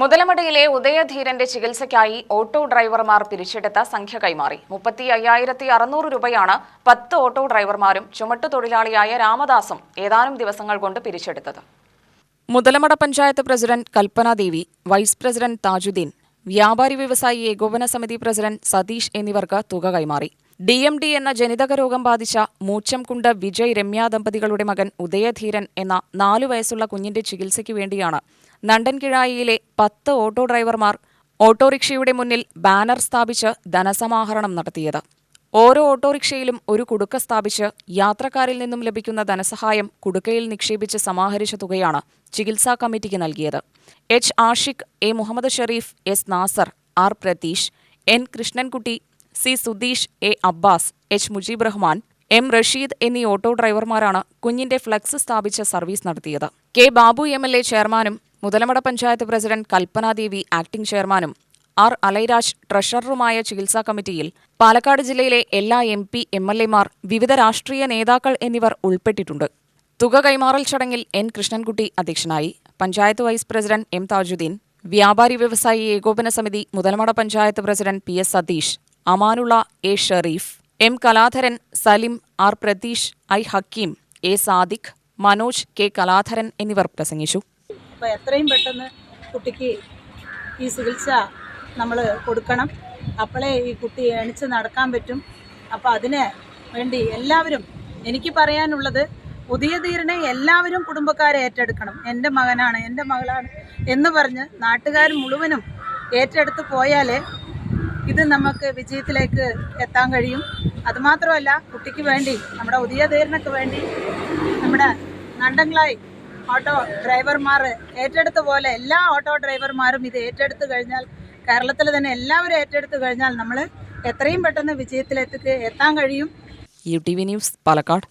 മുതലമടയിലെ ഉദയധീരന്റെ ചികിത്സയ്ക്കായി ഓട്ടോ ഡ്രൈവർമാർ പിരിച്ചെടുത്ത സംഖ്യ കൈമാറി. മുപ്പത്തി അയ്യായിരത്തി അറുന്നൂറ് രൂപയാണ് പത്ത് ഓട്ടോ ഡ്രൈവർമാരും ചുമട്ടുതൊഴിലാളിയായ രാമദാസും ഏതാനും ദിവസങ്ങൾ കൊണ്ട് പിരിച്ചെടുത്തത്. Muthalamada panchayat president Kalpana Devi vice president Thajudheen വ്യാപാരി വ്യവസായി ഏകോപന സമിതി പ്രസിഡന്റ് സതീഷ് എന്നിവർക്ക് തുക കൈമാറി. ഡി എം ഡി എന്ന ജനിതക രോഗം ബാധിച്ച മൂച്ചംകുണ്ട് വിജയ് രമ്യ ദമ്പതികളുടെ മകൻ ഉദയധീരൻ എന്ന നാലു വയസ്സുള്ള കുഞ്ഞിന്റെ ചികിത്സയ്ക്ക് വേണ്ടിയാണ് നണ്ടൻകിഴായിയിലെ പത്ത് ഓട്ടോ ഡ്രൈവർമാർ ഓട്ടോറിക്ഷയുടെ മുന്നിൽ ബാനർ സ്ഥാപിച്ച് ധനസമാഹരണം നടത്തിയത്. ഓരോ ഓട്ടോറിക്ഷയിലും ഒരു കുടുക്ക സ്ഥാപിച്ച് യാത്രക്കാരിൽ നിന്നും ലഭിക്കുന്ന ധനസഹായം കുടുക്കയിൽ നിക്ഷേപിച്ച് സമാഹരിച്ച തുകയാണ് ചികിത്സാ കമ്മിറ്റിക്ക് നൽകിയത്. H Ashiq A Muhammad Sherif S Nasar R Pratheesh N Krishnankutty C Sudheesh A Abbas H Mujeeb Rahman M Rasheed എന്നീ ഓട്ടോ ഡ്രൈവർമാരാണ് കുഞ്ഞിന്റെ ഫ്ലക്സ് സ്ഥാപിച്ച് സർവീസ് നടത്തിയത്. K Babu M L A ചെയർമാനും മുതലമട പഞ്ചായത്ത് പ്രസിഡന്റ് കൽപ്പനാദേവി ആക്ടിംഗ് ചെയർമാനും ആർ അലൈരാജ് ട്രഷററുമായ ചികിത്സാ കമ്മിറ്റിയിൽ പാലക്കാട് ജില്ലയിലെ എല്ലാ എം പി എം എൽ എമാർ വിവിധ രാഷ്ട്രീയ നേതാക്കൾ എന്നിവർ ഉൾപ്പെട്ടിട്ടുണ്ട്. തുക കൈമാറൽ ചടങ്ങിൽ എൻ കൃഷ്ണൻകുട്ടി അധ്യക്ഷനായി. Panchayat vice president M Thajudheen വ്യാപാരി വ്യവസായി ഏകോപന സമിതി Muthalamada panchayat president P S Satheesh Amanulla A Sherif M Kaladharan Salim R Pratheesh I Hakkim A Sadiq Manoj K Kaladharan എന്നിവർ പ്രസംഗിച്ചു. അപ്പോൾ എത്രയും പെട്ടെന്ന് കുട്ടിക്ക് ഈ ചികിത്സ നമ്മൾ കൊടുക്കണം. അപ്പോഴേ ഈ കുട്ടി എണിച്ച് നടക്കാൻ പറ്റും. അപ്പോൾ അതിന് വേണ്ടി എല്ലാവരും എനിക്ക് പറയാനുള്ളത് പുതിയ ധീരനെ എല്ലാവരും കുടുംബക്കാരെ ഏറ്റെടുക്കണം. എന്റെ മകനാണ് എന്റെ മകളാണ് എന്ന് പറഞ്ഞ് നാട്ടുകാർ മുഴുവനും ഏറ്റെടുത്ത് പോയാലേ ഇത് നമുക്ക് വിജയത്തിലേക്ക് എത്താൻ കഴിയും. അതുമാത്രമല്ല കുട്ടിക്ക് വേണ്ടി നമ്മുടെ ഉദയ ധീരനക്ക് വേണ്ടി നമ്മുടെ നണ്ടങ്ങളായി ഓട്ടോ ഡ്രൈവർമാർ ഏറ്റെടുത്ത പോലെ എല്ലാ ഓട്ടോ ഡ്രൈവർമാരും ഇത് ഏറ്റെടുത്ത് കഴിഞ്ഞാൽ കേരളത്തിൽ തന്നെ എല്ലാവരും ഏറ്റെടുത്ത് കഴിഞ്ഞാൽ നമ്മൾ എത്രയും പെട്ടെന്ന് വിജയത്തിലെത്തിക്ക് എത്താൻ കഴിയും. U T V news Palakkad.